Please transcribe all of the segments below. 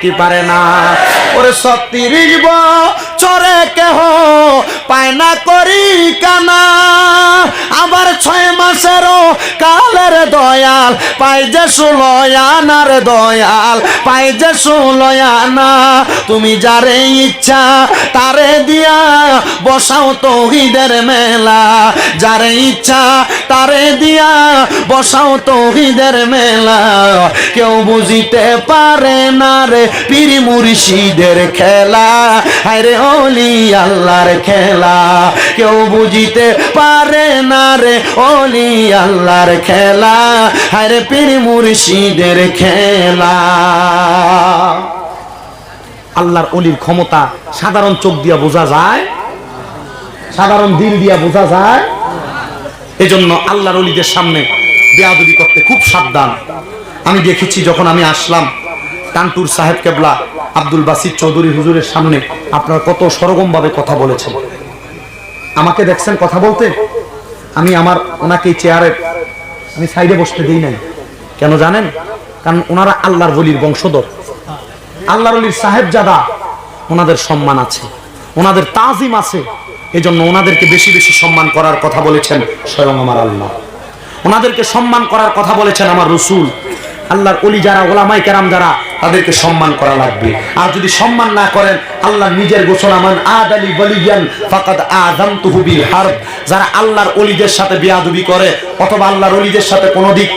কি পারে না। ওরে সত্তিরিশ বছরে কেহ পায় না করি কানা। আবার ছয় মাসের কালের দয়াল, পাই যে সুলয়ানার দয়াল, পাই যে সুলয়ানা তুমি যারে ইচ্ছা, তারে বসাও তৌহিদের মেলা। যারে ইচ্ছা তারে দিয়া বসাও তৌহিদের মেলা। কেউ বুঝিতে পারে না রে পীর মুর্শিদের খেলা। আরে অলি আল্লাহর খেলা। কেউ বুঝিতে পারে না রে অলি আল্লাহর খেলা। আরে পীর মুর্শিদের খেলা। আল্লাহর অলির ক্ষমতা সাধারণ চোখ দিয়া বোঝা যায়। সাধারণ দিল দিয়া বোঝা যায়। এজন্য আল্লাহর অলিদের সামনে বেয়াদবি করতে খুব সাবধান। আমি দেখেছি যখন আমি আসলাম টানটুর সাহেব কেবলা আব্দুল বাসির চৌধুরী হুজুরের সামনে, আপনারা কত সরগম ভাবে কথা বলেছেন। আমাকে দেখছেন কথা বলতে? আমি আমার ওনাকে এই চেয়ারে আমি সাইডে বসতে দিই নাই। কেন জানেন? কারণ ওনারা আল্লাহর বলির বংশধর। আল্লাহর অলির সাহেব জাদা ওনাদের সম্মান আছে। ওনাদের তাজিম আছে। এজন্য ওনাদেরকে বেশি বেশি সম্মান করার কথা বলেছেন স্বয়ং আমার আল্লাহ। ওনাদেরকে সম্মান করার কথা বলেছেন আমার রসুল। আল্লাহর অলি যারা, ওলামাই কেরাম যারা, তাদেরকে সম্মান করা লাগবে। আর যদি সম্মান না করেন, আল্লাহ নিজের গোসল আমান আদ আলী বলিয়ান ফাকাদ আদম তুহুবিল হারব। যারা আল্লাহর অলিদের সাথে বিয়াদবি করে, অথবা আল্লাহর অলিদের সাথে কোনো দিক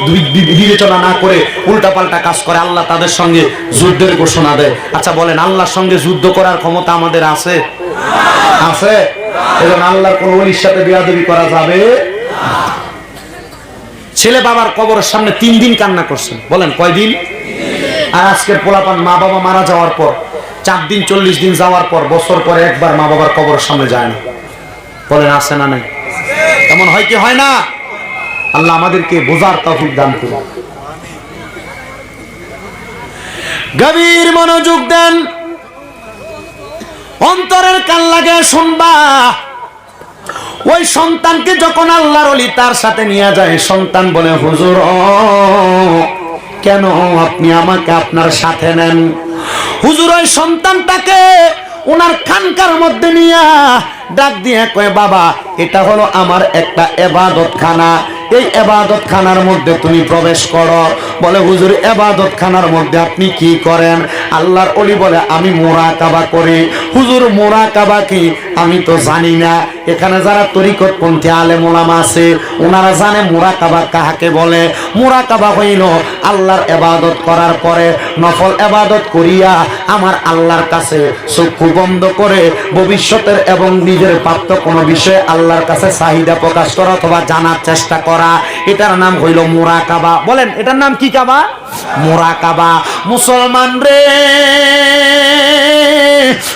বিবেচনা না করে উল্টাপাল্টা কাজ করে, আল্লাহ তাদের সঙ্গে যুদ্ধের ঘোষণা দেয়। আচ্ছা বলেন, আল্লাহর সঙ্গে যুদ্ধ করার ক্ষমতা আমাদের আছে? আছে। এবং আল্লাহর কোন অলির সাথে বিয়াদবি করা যাবে ছেলে বাবার কবরের সামনে তিন দিন কান্না করছেন। বলেন কয়দিন আর আজকের পোলাপান মা বাবা মারা যাওয়ার পর, চার দিন, চল্লিশ দিন যাওয়ার পর, বছর পরে একবার মা বাবার কবরের সামনে যায় না। বলেন, আছে না নাই? এমন হয় কি হয় না? আল্লাহ আমাদেরকে বোঝার তফিক দান করুন। গভীর মনোযোগ দেন। অন্তরের কান লাগে শুনবা। ওই সন্তানকে যখন আল্লাহর অলি তার সাথে নিয়ে যায়, সন্তান বলে, হুজুর কেন আপনি আমাকে আপনার সাথে নেন? হুজুর ওই সন্তানটাকে ওনার খানকার মধ্যে নিয়ে ডাক দিয়ে কয়, বাবা, এটা হলো আমার একটা এবাদত খানা এই এবাদত খানার মধ্যে তুমি প্রবেশ করো। বলে, হুজুর এবাদত খানার মধ্যে আপনি কি করেন? আল্লাহর অলি বলে, আমি মোরা কাবা করি। হুজুর মোরা কাবা কি? আমি তো জানি না। এখানে যারা তরিকত পন্থী আলে মোলামা আছে, ওনারা জানে মোরা কাবা কাহাকে বলে। মোরা কাবা হইল আল্লাহর এবাদত করার পরে নফল এবাদত করিয়া আমার আল্লাহর কাছে চক্ষু বন্ধ করে ভবিষ্যতের এবং নিজের প্রাপ্ত কোনো বিষয়ে আল্লাহর কাছে চাহিদা প্রকাশ করা অথবা জানার চেষ্টা করা। এটার নাম হইল মোরা কাবা বলেন, এটার নাম কি কাবা? মোরা কাবা। মুসলমান রে।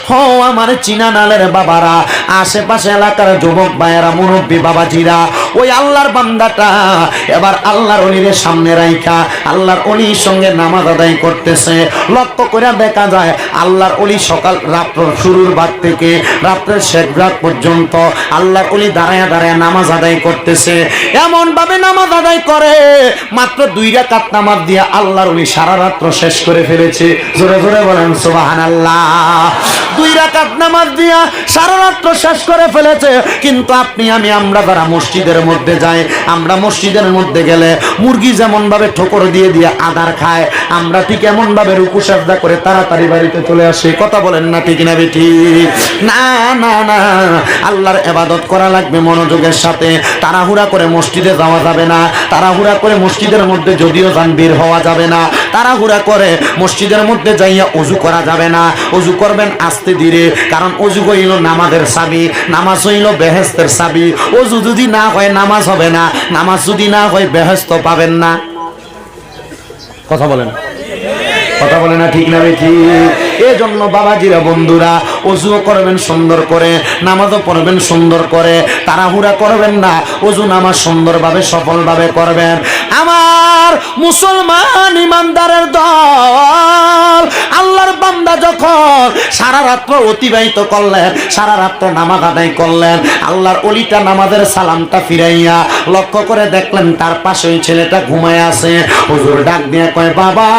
হো আমার চীনা নালের বাবারা, আশেপাশে এলাকার যুবক ভাইয়েরা, মুরব্বী বাবাজিরা, ওই আল্লাহর বান্দাটা এবার আল্লাহর সামনে রাইখা, আল্লাহর অলির সঙ্গে নামাজ আদায় করতেছে। লক্ষ্য করে দেখা যায়, আল্লাহর অলি সকাল, রাত্র শুরুর থেকে রাত্রের শেষ রাত পর্যন্ত আল্লাহর অলি দাঁড়ায় দাঁড়ায় নামাজ আদায় করতেছে। এমন ভাবে নামাজ আদায় করে, মাত্র দুই রাকাত নামাজ দিয়ে আল্লাহর অলি সারা রাত্র শেষ করে ফেলেছে। জোরে জোরে বলেন আল্লাহ দুই রাকাত নামাজ দিয়া সারা রাত্র শেষ করে ফেলেছে। কিন্তু আপনি, আমি, আমরা যারা মসজিদের মধ্যে যাই, আমরা মসজিদের মধ্যে গেলে মুরগি যেমন ভাবে ঠোকর দিয়ে দিয়ে আদার খায়, আমরা ঠিক এমন ভাবে রুকু সাজদা করে তাড়াতাড়ি বাড়িতে চলে আসি। কথা বলেন না ঠিক না বেটি? না না না। আল্লাহর এবাদত করা লাগবে মনোযোগের সাথে। তাড়াহুড়া করে মসজিদে যাওয়া যাবে না। তাড়াহুড়া করে মসজিদের মধ্যে যদিও যান হওয়া যাবে না। তাড়াহুড়া করে মসজিদের মধ্যে যাইয়া অজু করা যাবে না। অজু করবেন আস্তে ধীরে, কারণ অজু হইল নামাজের চাবি, নামাজ হইল বেহেস্তের চাবি। অজু যদি না হয় নামাজ হবে না, নামাজ যদি না হয় বেহেস্ত পাবেন না। কথা বলেন। কথা বলে না ঠিক না বেঠি এই জন্য বাবাজিরা, বন্ধুরা অজুও করবেন সুন্দর করে, নামাজও পড়বেন সুন্দর করে, তাড়াহুড়া করবেন না অজু নামাজ সুন্দরভাবে, সফলভাবে করবেন। আমার মুসলমান ইমানদারের দল। আল্লাহর বান্দা যখন সারা রাত্র অতিবাহিত করলেন, সারা রাত্র নামাজ আদায় করলেন, আল্লাহর অলিটা নামাজের সালামটা ফিরাইয়া লক্ষ্য করে দেখলেন তার পাশে ওই ছেলেটা ঘুমায় আছে। হুজুর ডাক দিয়ে কয়, বাবা,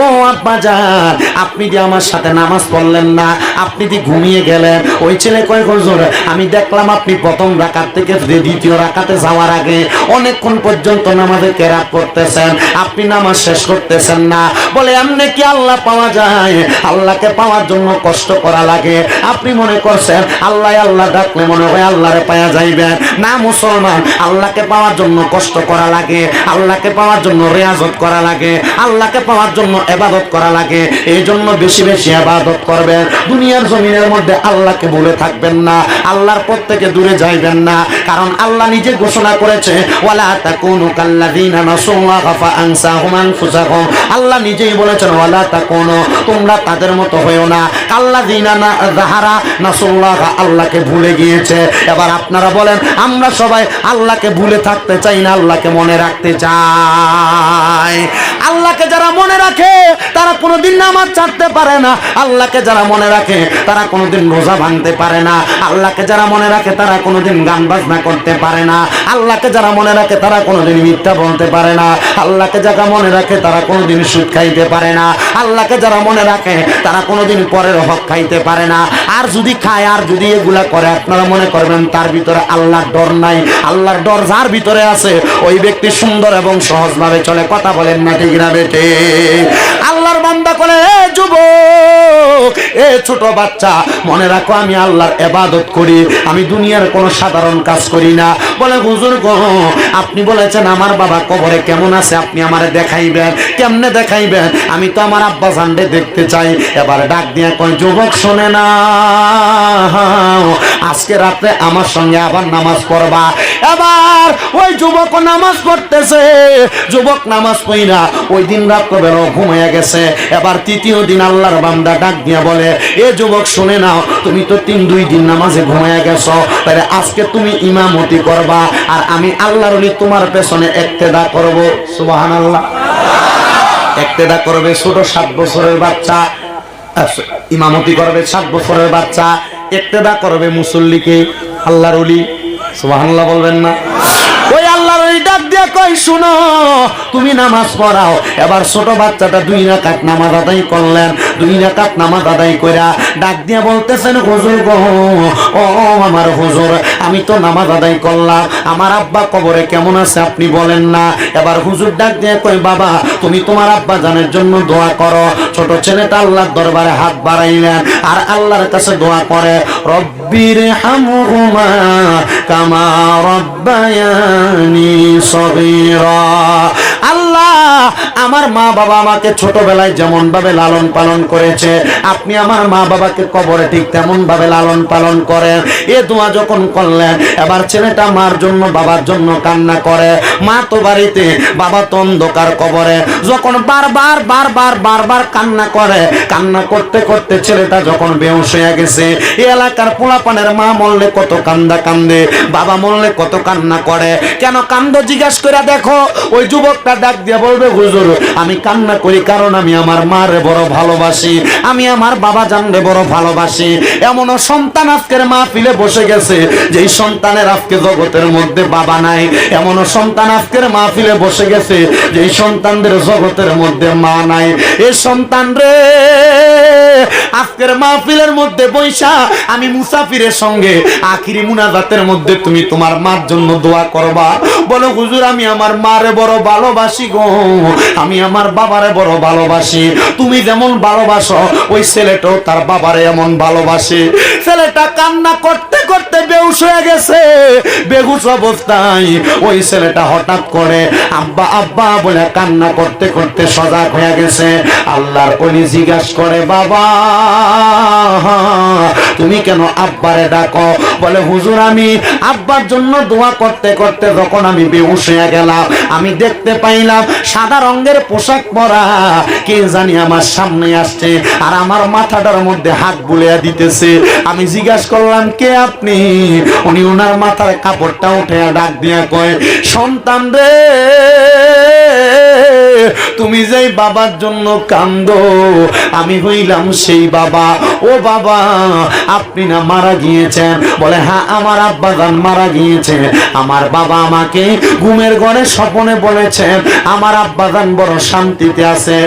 ও আব্বা যান আপনি যে আমার সাথে নামাজ পড়লেন না, আপনি যে ঘুমিয়ে গেলেন। ওই ছেলে কয়, হুজুর, আমি দেখলাম আপনি প্রথম রাকাত থেকে দ্বিতীয় রাকাতে যাওয়ার আগে অনেকক্ষণ পর্যন্ত নামাজে কেরাত করতেছেন। আপনি নামাজ শেষ করতেছেন না। বলে, এমনি কি আল্লাহ পাওয়া যায়? আল্লাহকে পাওয়ার জন্য কষ্ট করা লাগে। আপনি মনে করছেন, আল্লাহ আল্লাহ ডাকলে মনে হয় আল্লাহরে পাওয়া যাইবেন না, মুসলমান, আল্লাহকে পাওয়ার জন্য কষ্ট করা লাগে, আল্লাহকে পাওয়ার জন্য রেয়াজত করা লাগে, আল্লাহকে পাওয়ার জন্য এবাদত করা লাগে। এই জন্য বেশি বেশি এবাদত করবেন। দুনিয়ার জমিনের মধ্যে আল্লাহকে বলে থাকবেন না, আল্লাহর পথ থেকে দূরে যাইবেন না। কারণ আল্লাহ নিজে ঘোষণা করেছে, ওয়ালা তাকুনু কাল্লাযিনা নাসুল্লাহা আল্লাহ নিজেই বলেছেন, ওয়ালা তাকুনু, তোমরা তাদের মতো হয়েও না। কাল্লাযিনা না, যাহারা নাসুল্লাহা আল্লাহকে ভুলে গিয়েছে। এবার আপনারা বলেন, আমরা সবাই আল্লাহকে ভুলে থাকতে চাই না, আল্লাহকে মনে রাখতে চাই। আল্লাহকে যারা মনে রাখে, তারা কোনোদিন নামাজ ছাড়তে পারে না। আল্লাহকে যারা মনে রাখে, তারা কোনোদিন রোজা ভাঙতে পারে না। আল্লাহকে যারা মনে রাখে, তারা কোনোদিন গান বাজনা করতে পারে না। আল্লাহকে যারা মনে রাখে, তারা কোনোদিন মিথ্যা বলতে পারে না। আল্লাহকে যারা মনে রাখে, তারা কোনোদিন সুদ খাইতে পারে না। আল্লাহকে যারা মনে রাখে, তারা কোনোদিন পরের হক খাইতে পারে না। আর যদি খায়, আর যদি এগুলা করে, আপনারা মনে করবেন তার ভিতরে আল্লাহর ডর নাই। আল্লাহর ডর যার ভিতরে আছে, ওই ব্যক্তি সুন্দর এবং সহজভাবে চলে। কথা বলেন না ঠিক না বেটে আল্লাহর বান্দা করে এ যুবক, এ ছোট বাচ্চা, মনে রাখো আমি আল্লাহর এবাদত করি। আমি দুনিয়ার কোনো সাধারণ কাজ করি না। বলে, হুজুর গো, আপনি বলেছেন আমার বাবা কবরে কেমন আছে? আপনি আমার দেখাইবেন, কেমনে দেখাইবেন? আমি তো আমার আব্বা সান্ডে দেখতে চাই। এবার ডাক দিয়ে কয়, যুবক শোনে না। আজকে রাত্রে আমার সঙ্গে আবার নামাজ পড়বা। এবার ওই যুবক নামাজ পড়তেছে। যুবক নামাজ পড়িনা ওই দিন রাত্র বেরো ঘুমাইয়া গেছে। এবার তৃতীয় দিন আল্লাহর বান্দা ডাক দিয়া বলে, এ যুবক, শুনে নাও, তুমি তো তিন দুই দিন নামাজে ঘুমাইয়া গেছো। তাহলে আজকে তুমি ইমামতি করবা আর আমি আল্লাহর তোমার পেছনে একতেদা করব। সুবাহান আল্লাহ একতেদা করবে ছোট সাত বছরের বাচ্চা ইমামতি করবে সাত বছরের বাচ্চা, একতেদা করবে মুসল্লিকে, আল্লাহর ওলি সুবহানাল্লাহ বলবেন না। ওই ডাক শুনো, তুমি নামাজ পড়াও। এবার ছোট বাচ্চাটা দুই রাকাত নামাজ আদায় করলেন। দুই রাকাত নামাজ আদায় কইরা ডাক বলতেছেন, হুজুর ও, আমার হুজুর, আমি তো নামাজ আদায় করলাম। আমার আব্বা কবরে কেমন আছে আপনি বলেন না। এবার হুজুর ডাক দিয়ে বাবা, তুমি তোমার আব্বা জানের জন্য দোয়া করো। ছোট ছেলেটা আল্লাহর দরবারে হাত বাড়াইলেন আর আল্লাহর কাছে দোয়া করে, রব্বির হামহুমা কামা রব্বায়ানি সগীরা আল্লাহ আমার মা বাবা আমাকে ছোটবেলায় যেমন ভাবে লালন পালন করেছে, আপনি আমার মা বাবাকে কবরে ঠিক তেমন ভাবে লালন পালন করেন। এ দোয়া যখন করলেন, এবার ছেলেটা মার জন্য, বাবার জন্য কান্না করে। মা তো বাড়িতে, বাবা তো অন্ধকার কবরে। যখন বারবার বারবার বারবার কান্না করে, কান্না করতে করতে ছেলেটা যখন বেউস হয়ে গেছে এই এলাকার পোলাপানের মা মরলে কত কান্দা কান্দে, বাবা মরলে কত কান্না করে। কেন কান্দ জিজ্ঞাস করে দেখো, ওই যুবকটা ডাক দিয়ে বলবে, হুজুর, আমি কান্না করি কারণ আমি আমার মারে বড় ভালোবাসি, আমি আমার বাবা জানরে বড় ভালোবাসি। এমনও সন্তান আজকের মা ফিলে বসে গেছে, যেই সন্তানের আজকে জগতের মধ্যে বাবা নাই। এমনও সন্তান আজকের মা ফিলে বসে গেছে, যেই সন্তানদের জগতের মধ্যে মা নাই। এ সন্তান রে আজকের মাহফিলের মধ্যে বৈশা, আমি মুসাফিরের সঙ্গে আখিরি মুনাজাতের মধ্যে তুমি তোমার মার জন্য দোয়া করবা। বলো, হুজুর, আমি আমার মারে বড় ভালোবাসি গো। আমি আমার বাবারে বড় ভালোবাসি। তুমি যেমন ভালোবাসো, ওই ছেলেটাও তার বাবারে এমন ভালোবাসে। ছেলেটা কান্না করতে করতে বেউস হয়ে গেছে। বেহুশ অবস্থায় ওই ছেলেটা হঠাৎ করে আব্বা আব্বা বলে কান্না করতে করতে সজাগ হয়ে গেছে। আল্লাহর অলি জিজ্ঞাস করে, বাবা, তুমি কেন আব্বারে ডাকো? বলে, হুজুর, আমি আব্বার জন্য দোয়া করতে করতে যখন আমি বেহুশ হয়ে গেলাম, আমি দেখতে পাইলাম সাদা রঙের পোশাক পরা, কে জানি আমার সামনে আসছে আর আমার মাথাটার মধ্যে হাত বুলিয়া দিতেছে। আমি জিজ্ঞাসা করলাম, কে আপনি? উনি ওনার মাথার কাপড়টা উঠে ডাক দিয়া কয়, সন্তান রে, তুমি যেই বাবার জন্য কান্দো, আমি হইলাম সেই বাবা। ও বাবা, আপনি না মারা গিয়েছেন? বলে হ্যাঁ আমার আব্বা জান মারা গিয়েছে। আমার বাবা আমাকে ঘুমের ঘরে স্বপনে বলেছেন, আমার আব্বা জান বড় শান্তিতে আছে।